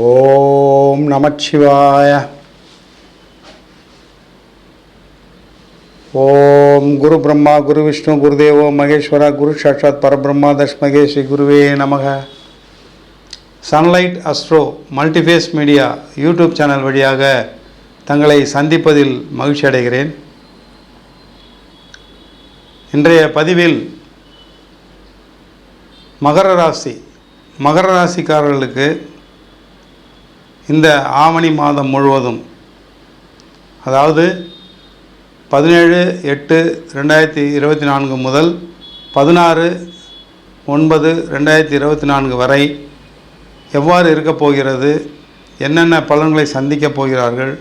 ஓம் நமச்சிவாய. ஓம் குரு பிரம்மா குரு விஷ்ணு குருதேவோ மகேஸ்வரா குரு சாட்சாத் பரபிரம்மா தஸ்மகே ஸ்ரீ குருவே நமக. Sunlight Astro multiphase media YouTube channel வழியாக தங்களை சந்திப்பதில் மகிழ்ச்சி அடைகிறேன். இன்றைய பதிவில் மகர ராசி மகர ராசிக்காரர்களுக்கு இந்த ஆவணி மாதம் முழுவதும் அதாவது பதினேழு எட்டு ரெண்டாயிரத்தி இருபத்தி நான்கு முதல் பதினாறு ஒன்பது ரெண்டாயிரத்தி இருபத்தி நான்கு வரை எவ்வாறு இருக்கப் போகிறது என்னென்ன பலன்களை சந்திக்கப் போகிறார்கள்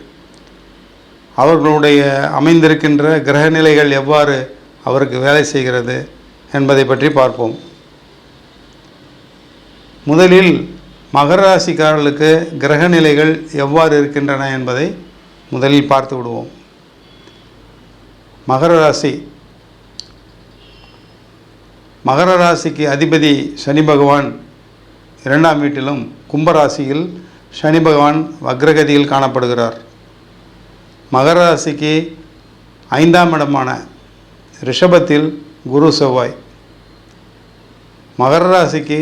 அவர்களுடைய அமைந்திருக்கின்ற கிரகநிலைகள் எவ்வாறு அவருக்கு வேலை செய்கிறது என்பதை பற்றி பார்ப்போம். முதலில் மகர ராசிக்காரர்களுக்கு கிரகநிலைகள் எவ்வாறு இருக்கின்றன என்பதை முதலில் பார்த்து விடுவோம். மகர ராசி. மகர ராசிக்கு அதிபதி சனி பகவான் இரண்டாம் வீட்டிலும் கும்பராசியில் சனி பகவான் வக்ரகதியில் காணப்படுகிறார். மகர ராசிக்கு ஐந்தாம் இடமான ரிஷபத்தில் குரு செவ்வாய். மகர ராசிக்கு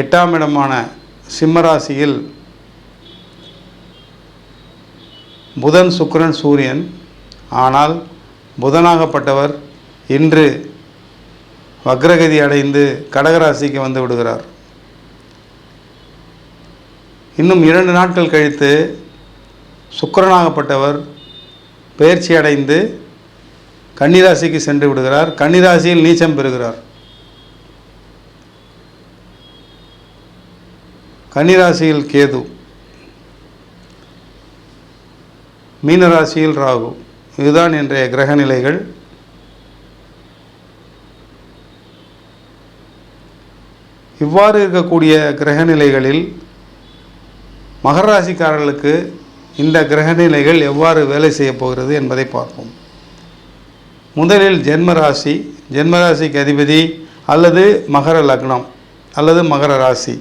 எட்டாம் இடமான சிம்மராசியில் புதன் சுக்கரன் சூரியன். ஆனால் புதனாகப்பட்டவர் இன்று வக்ரகதி அடைந்து கடகராசிக்கு வந்து விடுகிறார். இன்னும் இரண்டு நாட்கள் கழித்து சுக்கரனாகப்பட்டவர் பயிற்சி அடைந்து கன்னிராசிக்கு சென்று விடுகிறார். கன்னிராசியில் நீச்சம் பெறுகிறார். கன்னிராசியில் கேது மீனராசியில் ராகு. இதுதான் இன்றைய கிரக நிலைகள் இவ்வாறு இருக்கக்கூடிய கிரக நிலைகளில் மகர ராசிக்காரர்களுக்கு இந்த கிரக நிலைகள் எவ்வாறு வேலை செய்யப் போகிறது என்பதை பார்ப்போம். முதலில் ஜென்மராசி ஜென்மராசிக்கு அதிபதி அல்லது மகர லக்னம் அல்லது மகர ராசி.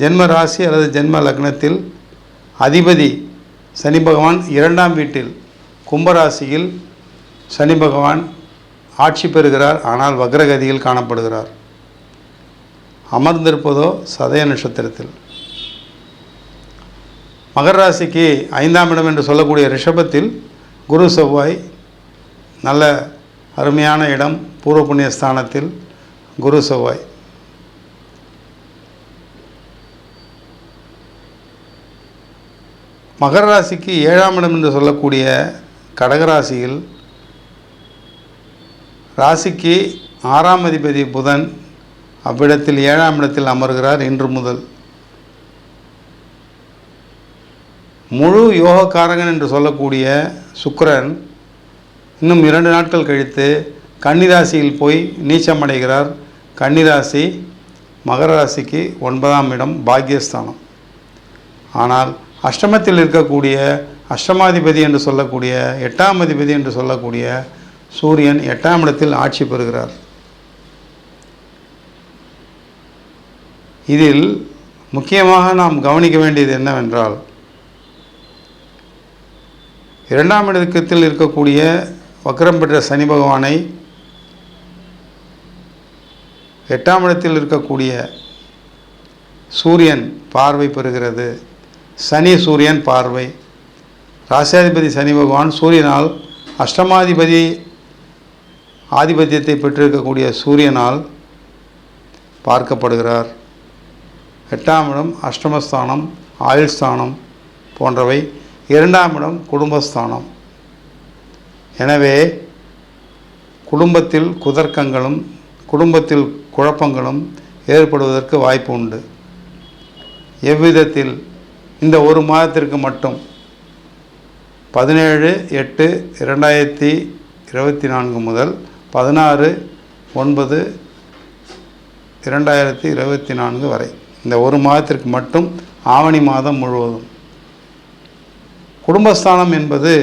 ஜென்ம ராசி அல்லது ஜென்ம லக்னத்தில் அதிபதி சனி பகவான் இரண்டாம் வீட்டில் கும்பராசியில் சனி பகவான் ஆட்சி பெறுகிறார். ஆனால் வக்ரகதியில் காணப்படுகிறார். அமர்ந்திருப்பதோ சதய நட்சத்திரத்தில். மகர ராசிக்கு ஐந்தாம் இடம் என்று சொல்லக்கூடிய ரிஷபத்தில் குரு செவ்வாய் நல்ல அருமையான இடம். பூர்வ புண்ணிய ஸ்தானத்தில் குரு செவ்வாய். மகர ராசிக்கு ஏழாம் இடம் என்று சொல்லக்கூடிய கடகராசியில் ராசிக்கு ஆறாம் அதிபதி புதன் அவ்விடத்தில் ஏழாம் இடத்தில் அமர்கிறார் இன்று முதல். முழு யோகக்காரகன் என்று சொல்லக்கூடிய சுக்கரன் இன்னும் இரண்டு நாட்கள் கழித்து கன்னிராசியில் போய் நீச்சமடைகிறார். கன்னிராசி மகர ராசிக்கு ஒன்பதாம் இடம் பாக்கியஸ்தானம். ஆனால் அஷ்டமத்தில் இருக்கக்கூடிய அஷ்டமாதிபதி என்று சொல்லக்கூடிய எட்டாம் அதிபதி என்று சொல்லக்கூடிய சூரியன் எட்டாம் இடத்தில் ஆட்சி பெறுகிறார். இதில் முக்கியமாக நாம் கவனிக்க வேண்டியது என்னவென்றால் இரண்டாம் இடத்தில் இருக்கக்கூடிய வக்ரம் பெற்ற சனி பகவானை எட்டாம் இடத்தில் இருக்கக்கூடிய சூரியன் பார்வை பெறுகிறது. சனி சூரியன் பார்வை. ராசியாதிபதி சனி பகவான் சூரியனால் அஷ்டமாதிபதி ஆதிபத்தியத்தை பெற்றிருக்கக்கூடிய சூரியனால் பார்க்கப்படுகிறார். எட்டாம் இடம் அஷ்டமஸ்தானம் ஆயுள் ஸ்தானம் போன்றவை. இரண்டாம் இடம் குடும்பஸ்தானம். எனவே குடும்பத்தில் குதர்க்கங்களும் குடும்பத்தில் குழப்பங்களும் ஏற்படுவதற்கு வாய்ப்பு உண்டு. எவ்விதத்தில் இந்த ஒரு மாதத்திற்கு மட்டும். பதினேழு எட்டு இரண்டாயிரத்தி இருபத்தி நான்கு முதல் பதினாறு ஒன்பது இரண்டாயிரத்தி இருபத்தி நான்கு வரை. இந்த ஒரு மாதத்திற்கு மட்டும் ஆவணி மாதம் முழுவதும். குடும்பஸ்தானம் என்பது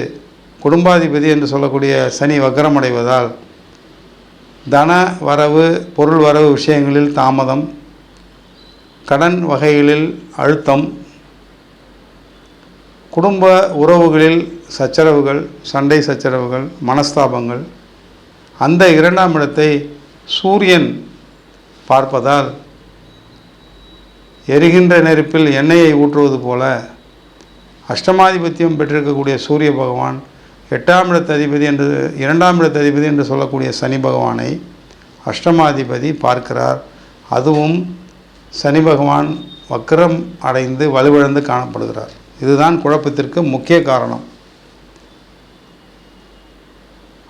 குடும்பாதிபதி என்று சொல்லக்கூடிய சனி வக்கரமடைவதால் தன வரவு பொருள் வரவு விஷயங்களில் தாமதம் கடன் வகைகளில் அழுத்தம் குடும்ப உறவுகளில் சச்சரவுகள் சண்டை சச்சரவுகள் மனஸ்தாபங்கள் அந்த இரண்டாம் இடத்தை சூரியன் பார்ப்பதால் எரிகின்ற நெருப்பில் எண்ணெயை ஊற்றுவது போல அஷ்டமாதிபத்தியம் பெற்றிருக்கக்கூடிய சூரிய பகவான் எட்டாம் இடத்து அதிபதி என்று இரண்டாம் இடத்து அதிபதி என்று சொல்லக்கூடிய சனி பகவானை அஷ்டமாதிபதி பார்க்கிறார். அதுவும் சனி பகவான் வக்கரம் அடைந்து வலுவிழந்து காணப்படுகிறார். இதுதான் குழப்பத்திற்கு முக்கிய காரணம்.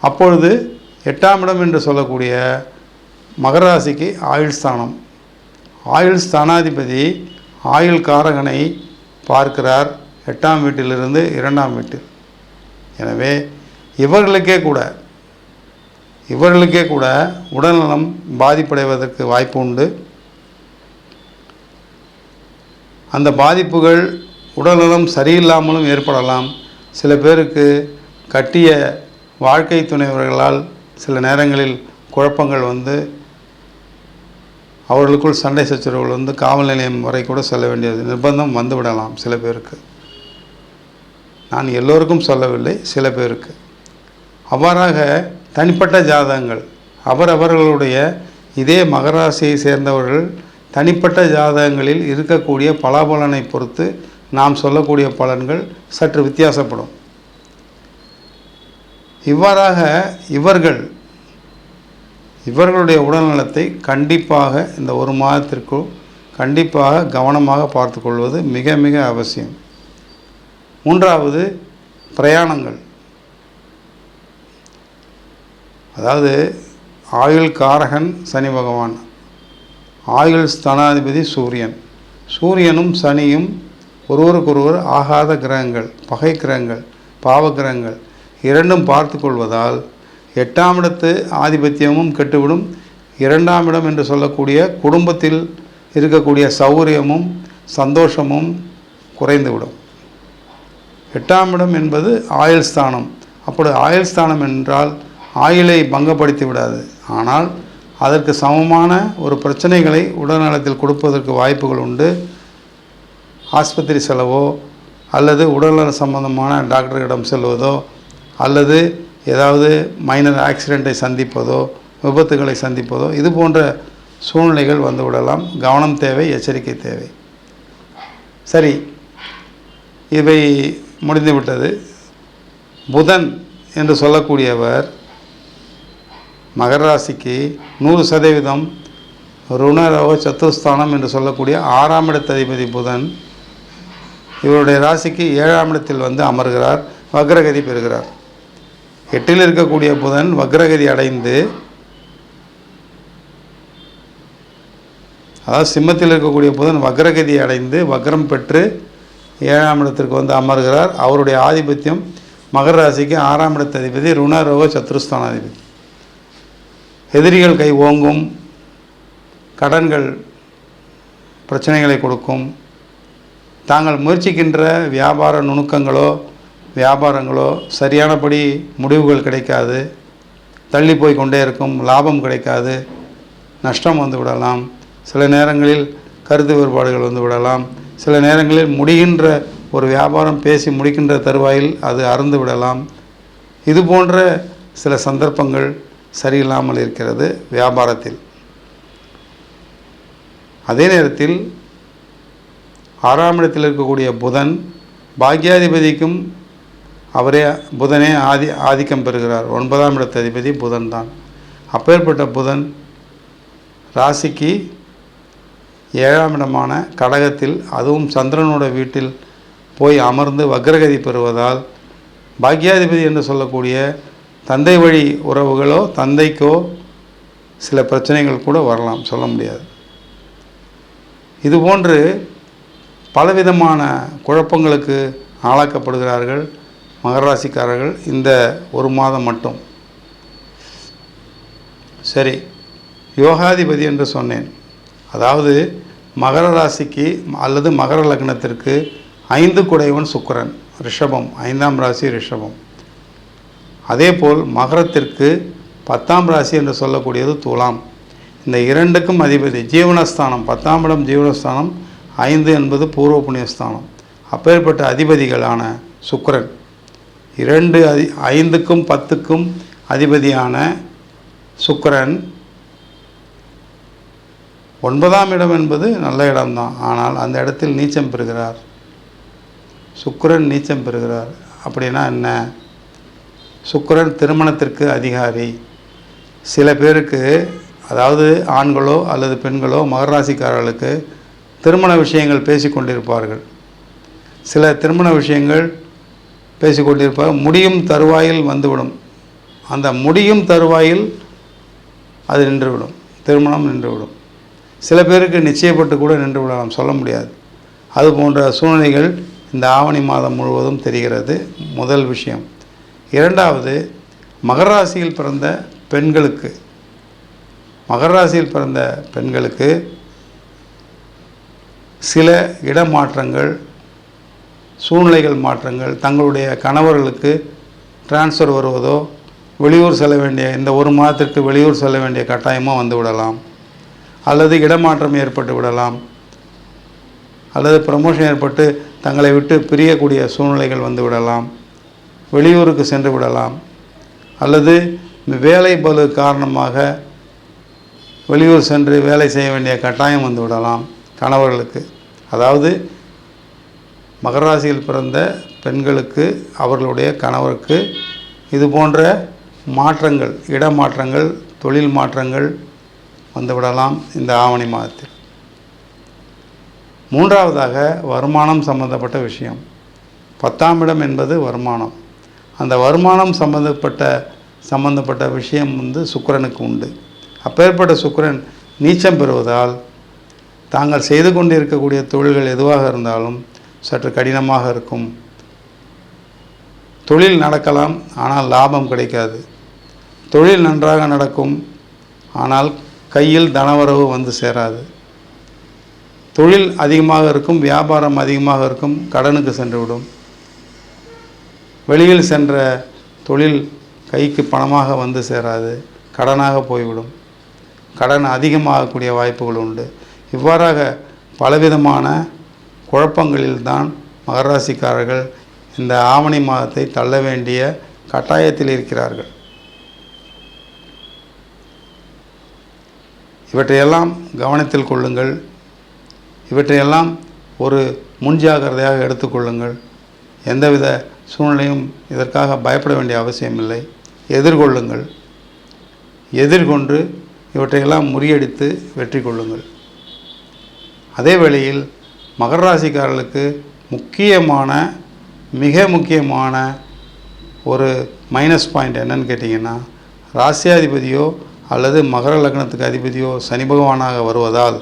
அப்பொழுது எட்டாம் இடம் என்று சொல்லக்கூடிய மகராசிக்கு ஆயுள் ஸ்தானம். ஆயுள் ஸ்தானாதிபதி ஆயுள் காரகனை பார்க்கிறார் எட்டாம் வீட்டிலிருந்து இரண்டாம் வீட்டில். எனவே இவர்களுக்கே கூட இவர்களுக்கே கூட உடல்நலம் பாதிப்படைவதற்கு வாய்ப்பு உண்டு. அந்த பாதிப்புகள் உடல்நலம் சரியில்லாமலும் ஏற்படலாம். சில பேருக்கு கட்டிய வாழ்க்கை துணைவர்களால் சில நேரங்களில் குழப்பங்கள் வந்து அவர்களுக்குள் சண்டை சச்சரவுகள் வந்து காவல் நிலையம் வரை கூட செல்ல வேண்டியது நிர்பந்தம் வந்துவிடலாம் சில பேருக்கு. நான் எல்லோருக்கும் சொல்லவில்லை சில பேருக்கு. அவ்வாறாக தனிப்பட்ட ஜாதகங்கள் அவரவர்களுடைய இதே மகராசியை சேர்ந்தவர்கள் தனிப்பட்ட ஜாதகங்களில் இருக்கக்கூடிய பலாபலனை பொறுத்து நாம் சொல்லக்கூடிய பலன்கள் சற்று வித்தியாசப்படும். இவ்வாறாக இவர்கள் இவர்களுடைய உடல்நலத்தை கண்டிப்பாக இந்த ஒரு மாதத்திற்குள் கண்டிப்பாக கவனமாக பார்த்து கொள்வது மிக மிக அவசியம். மூன்றாவது பிரயாணங்கள். அதாவது ஆயுள் காரகன் சனி பகவான் ஆயுள் ஸ்தானாதிபதி சூரியன். சூரியனும் சனியும் ஒருவருக்கொருவர் ஆகாத கிரகங்கள் பகை கிரகங்கள் பாவ கிரகங்கள் இரண்டும் பார்த்து கொள்வதால் எட்டாம் இடத்து ஆதிபத்தியமும் கெட்டுவிடும். இரண்டாம் இடம் என்று சொல்லக்கூடிய குடும்பத்தில் இருக்கக்கூடிய சௌகரியமும் சந்தோஷமும் குறைந்துவிடும். எட்டாம் இடம் என்பது ஆயுள் ஸ்தானம். அப்படி ஆயுள் ஸ்தானம் என்றால் ஆயுளை பங்கப்படுத்தி விடாது. ஆனால் அதற்கு சமமான ஒரு பிரச்சனைகளை உடல்நலத்தில் கொடுப்பதற்கு வாய்ப்புகள் உண்டு. ஆஸ்பத்திரி செலவோ அல்லது உடல்நல சம்பந்தமான டாக்டர்களிடம் செல்வதோ அல்லது ஏதாவது மைனர் ஆக்சிடெண்ட்டை சந்திப்பதோ விபத்துகளை சந்திப்பதோ இது போன்ற சூழ்நிலைகள் வந்துவிடலாம். கவனம் தேவை எச்சரிக்கை தேவை. சரி இவை முடிந்துவிட்டது. புதன் என்று சொல்லக்கூடியவர் மகர ராசிக்கு நூறு சதவீதம் ருணரவ சத்துருஸ்தானம் என்று சொல்லக்கூடிய ஆறாம் இடத்ததிபதி புதன் இவருடைய ராசிக்கு ஏழாம் இடத்தில் வந்து அமர்கிறார் வக்ரகதி பெறுகிறார். எட்டில் இருக்கக்கூடிய புதன் வக்ரகதி அடைந்து அதாவது சிம்மத்தில் இருக்கக்கூடிய புதன் வக்ரகதி அடைந்து வக்ரம் பெற்று ஏழாம் இடத்திற்கு வந்து அமர்கிறார். அவருடைய ஆதிபத்தியம் மகர ராசிக்கு ஆறாம் இடத்த அதிபதி ருணரோக சத்ருஸ்தானாதிபதி. எதிரிகள் கை ஓங்கும் கடன்கள் பிரச்சனைகளை கொடுக்கும் தாங்கள் முயற்சிக்கின்ற வியாபார நுணுக்கங்களோ வியாபாரங்களோ சரியானபடி முடிவுகள் கிடைக்காது. தள்ளி போய் கொண்டே இருக்கும் லாபம் கிடைக்காது. நஷ்டம் வந்து விடலாம். சில நேரங்களில் கருத்து வேறுபாடுகள் வந்து விடலாம். சில நேரங்களில் முடிகின்ற ஒரு வியாபாரம் பேசி முடிக்கின்ற தருவாயில் அது அறந்து விடலாம். இது போன்ற சில சந்தர்ப்பங்கள் சரியில்லாமல் இருக்கிறது வியாபாரத்தில். அதே நேரத்தில் ஆறாம் இடத்தில் இருக்கக்கூடிய புதன் பாக்யாதிபதிக்கும் அவரே புதனே ஆதி ஆதிக்கம் பெறுகிறார். ஒன்பதாம் இடத்த அதிபதி புதன் தான். அப்பேற்பட்ட புதன் ராசிக்கு ஏழாம் இடமான கடகத்தில் அதுவும் சந்திரனோட வீட்டில் போய் அமர்ந்து வக்ரகதி பெறுவதால் பாக்யாதிபதி என்று சொல்லக்கூடிய தந்தை வழி உறவுகளோ தந்தைக்கோ சில பிரச்சனைகள் கூட வரலாம் சொல்ல முடியாது. இதுபோன்று பலவிதமான குழப்பங்களுக்கு ஆளாக்கப்படுகிறார்கள் மகராசிக்காரர்கள் இந்த ஒரு மாதம் மட்டும். சரி யோகாதிபதி என்று சொன்னேன். அதாவது மகர ராசிக்கு அல்லது மகர லக்னத்திற்கு ஐந்து குடைவன் சுக்கரன் ரிஷபம் ஐந்தாம் ராசி ரிஷபம். அதேபோல் மகரத்திற்கு பத்தாம் ராசி என்று சொல்லக்கூடியது துலாம். இந்த இரண்டுக்கும் அதிபதி ஜீவனஸ்தானம் பத்தாம் இடம் ஜீவனஸ்தானம் ஐந்து என்பது பூர்வ புண்ணியஸ்தானம் அப்பேற்பட்ட அதிபதிகளான சுக்கிரன். இரண்டு அதி ஐந்துக்கும் பத்துக்கும் அதிபதியான சுக்கிரன் ஒன்பதாம் இடம் என்பது நல்ல இடம்தான். ஆனால் அந்த இடத்தில் நீச்சம் பெறுகிறார். சுக்கிரன் நீச்சம் பெறுகிறார். அப்படின்னா என்ன? சுக்கிரன் திருமணத்திற்கு அதிகாரி. சில பேருக்கு அதாவது ஆண்களோ அல்லது பெண்களோ மகராசிக்காரர்களுக்கு திருமண விஷயங்கள் பேசிக்கொண்டிருப்பார்கள். சில திருமண விஷயங்கள் பேசிக்கொண்டிருப்பார். முடியும் தருவாயில் வந்துவிடும். அந்த முடியும் தருவாயில் அது நின்றுவிடும். திருமணம் நின்றுவிடும். சில பேருக்கு நிச்சயப்பட்டு கூட நின்று விடலாம் சொல்ல முடியாது. அது போன்ற சூழ்நிலைகள் இந்த ஆவணி மாதம் முழுவதும் தெரிகிறது. முதல் விஷயம். இரண்டாவது மகராசியில் பிறந்த பெண்களுக்கு மகராசியில் பிறந்த பெண்களுக்கு சில இடமாற்றங்கள் சூழ்நிலைகள் மாற்றங்கள் தங்களுடைய கணவர்களுக்கு டிரான்ஸ்ஃபர் வருவதோ வெளியூர் செல்ல வேண்டிய இந்த ஒரு மாதத்திற்கு வெளியூர் செல்ல வேண்டிய கட்டாயமோ வந்து விடலாம். அல்லது இடமாற்றம் ஏற்பட்டு விடலாம். அல்லது ப்ரமோஷன் ஏற்பட்டு தங்களை விட்டு பிரியக்கூடிய சூழ்நிலைகள் வந்து விடலாம். வெளியூருக்கு சென்று விடலாம். அல்லது வேலை பலு காரணமாக வெளியூர் சென்று வேலை செய்ய வேண்டிய கட்டாயம் வந்து விடலாம் கணவர்களுக்கு. அதாவது மகராசியில் பிறந்த பெண்களுக்கு அவர்களுடைய கணவருக்கு இது போன்ற மாற்றங்கள் இடமாற்றங்கள் தொழில் மாற்றங்கள் வந்துவிடலாம் இந்த ஆவணி மாதத்தில். மூன்றாவதாக வருமானம் சம்பந்தப்பட்ட விஷயம். பத்தாம் இடம் என்பது வருமானம். அந்த வருமானம் சம்பந்தப்பட்ட சம்பந்தப்பட்ட விஷயம் வந்து சுக்கரனுக்கு உண்டு. அப்பேற்பட்ட சுக்கரன் நீச்சம் பெறுவதால் தாங்கள் செய்து கொண்டிருக்கக்கூடிய தொழில்கள் எதுவாக இருந்தாலும் சற்று கடினமாக இருக்கும். தொழில் நடக்கலாம் ஆனால் லாபம் கிடைக்காது. தொழில் நன்றாக நடக்கும் ஆனால் கையில் தனவரவு வந்து சேராது. தொழில் அதிகமாக இருக்கும் வியாபாரம் அதிகமாக இருக்கும் கடனுக்கு சென்றுவிடும். வெளியில் சென்ற தொழில் கைக்கு பணமாக வந்து சேராது கடனாக போய்விடும். கடன் அதிகமாகக்கூடிய வாய்ப்புகள் உண்டு. இவ்வாறாக பலவிதமான குழப்பங்களில்தான் மகராசிக்காரர்கள் இந்த ஆவணி மாதத்தை தள்ள வேண்டிய கட்டாயத்தில் இருக்கிறார்கள். இவற்றையெல்லாம் கவனத்தில் கொள்ளுங்கள். இவற்றையெல்லாம் ஒரு முன்ஜாகிரதையாக எடுத்துக்கொள்ளுங்கள் எந்தவித சூழ்நிலையும் இதற்காக பயப்பட வேண்டிய அவசியமில்லை. எதிர்கொள்ளுங்கள். எதிர்கொண்டு இவற்றையெல்லாம் முறியடித்து வெற்றி கொள்ளுங்கள் அதே வேளையில் மகர ராசிக்காரர்களுக்கு முக்கியமான மிக முக்கியமான ஒரு மைனஸ் பாயிண்ட் என்னன்னு கேட்டிங்கன்னா ராசியாதிபதியோ அல்லது மகர லக்னத்துக்கு அதிபதியோ சனி பகவானாக வருவதால்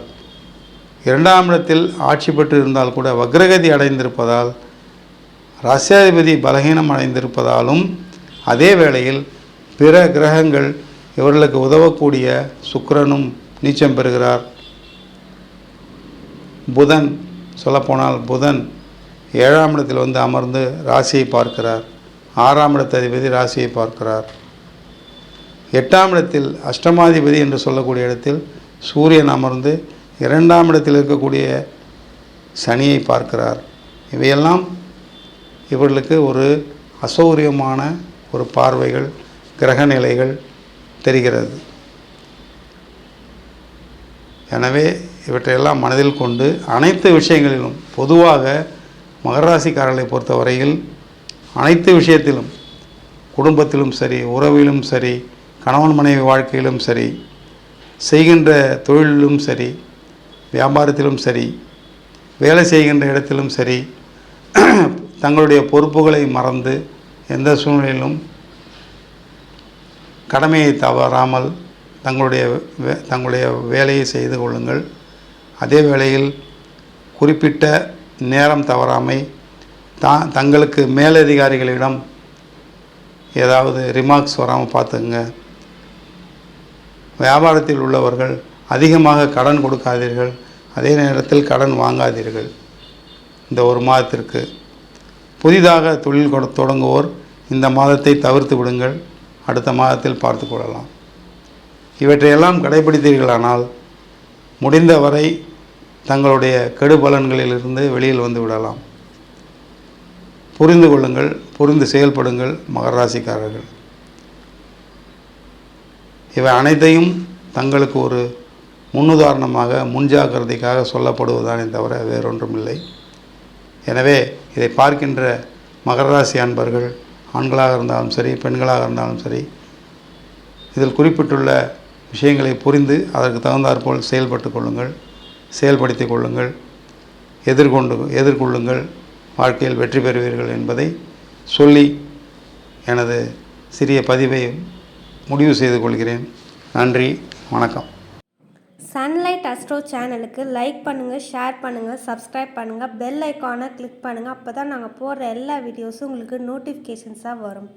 இரண்டாம் இடத்தில் ஆட்சி பெற்று இருந்தால் கூட வக்ரகதி அடைந்திருப்பதால் ராசியாதிபதி பலகீனம் அடைந்திருப்பதாலும் அதே வேளையில் பிற கிரகங்கள் இவர்களுக்கு உதவக்கூடிய சுக்கரனும் நீச்சம் பெறுகிறார். புதன் சொல்லப்போனால் புதன் ஏழாம் இடத்தில் வந்து அமர்ந்து ராசியை பார்க்கிறார். ஆறாம் இடத்ததிபதி ராசியை பார்க்கிறார். எட்டாம் இடத்தில் அஷ்டமாதிபதி என்று சொல்லக்கூடிய இடத்தில் சூரியன் அமர்ந்து இரண்டாம் இடத்தில் இருக்கக்கூடிய சனியை பார்க்கிறார். இவையெல்லாம் இவர்களுக்கு ஒரு அசௌரியமான ஒரு பார்வைகள் கிரக நிலைகள் தெரிகிறது. எனவே இவற்றையெல்லாம் மனதில் கொண்டு அனைத்து விஷயங்களிலும் பொதுவாக மகராசிக்காரர்களை பொறுத்தவரையில் அனைத்து விஷயத்திலும் குடும்பத்திலும் சரி உறவிலும் சரி கணவன் மனைவி வாழ்க்கையிலும் சரி செய்கின்ற தொழிலிலும் சரி வியாபாரத்திலும் சரி வேலை செய்கின்ற இடத்திலும் சரி தங்களுடைய பொறுப்புகளை மறந்து எந்த சூழ்நிலையிலும் கடமையை தவறாமல் தங்களுடைய தங்களுடைய வேலையை செய்து கொள்ளுங்கள். அதே வேளையில் குறிப்பிட்ட நேரம் தவறாமை தா தங்களுக்கு மேலதிகாரிகளிடம் ஏதாவது ரிமார்க்ஸ் வராமல் பார்த்துங்க வியாபாரத்தில் உள்ளவர்கள் அதிகமாக கடன் கொடுக்காதீர்கள். அதே நேரத்தில் கடன் வாங்காதீர்கள். இந்த ஒரு மாதத்திற்கு. புதிதாக தொழில் கொட- தொடங்குவோர் இந்த மாதத்தை தவிர்த்து விடுங்கள். அடுத்த மாதத்தில் பார்த்து கொள்ளலாம். இவற்றையெல்லாம் கடைபிடித்தீர்களானால் முடிந்தவரை தங்களுடைய கெடுபலன்களிலிருந்து வெளியில் வந்து விடலாம். புரிந்து கொள்ளுங்கள் புரிந்து செயல்படுங்கள் மகர ராசிக்காரர்கள். இவை அனைத்தையும் தங்களுக்கு ஒரு முன்னுதாரணமாக முன்ஜாக்கிரதைக்காக சொல்லப்படுவதானே தவிர வேறொன்றும் இல்லை எனவே இதை பார்க்கின்ற மகர ராசி அன்பர்கள் ஆண்களாக இருந்தாலும் சரி பெண்களாக இருந்தாலும் சரி இதில் குறிப்பிட்டுள்ள விஷயங்களை புரிந்து அதற்கு தகுந்தாற்போல் செயல்பட்டு கொள்ளுங்கள். செயல்படுத்திக் கொள்ளுங்கள் எதிர்கொண்டு எதிர்கொள்ளுங்கள் வாழ்க்கையில் வெற்றி பெறுவீர்கள் என்பதை சொல்லி எனது சிறிய பதிவை முடிவு செய்து கொள்கிறேன். நன்றி வணக்கம். சன்லைட் அஸ்ட்ரோ சேனலுக்கு லைக் பண்ணுங்கள் ஷேர் பண்ணுங்கள் சப்ஸ்கிரைப் பண்ணுங்கள் பெல் ஐக்கானை கிளிக் பண்ணுங்கள் அப்போ தான் நாங்கள் போடுற எல்லா வீடியோஸும் உங்களுக்கு நோட்டிஃபிகேஷன்ஸாக வரும்.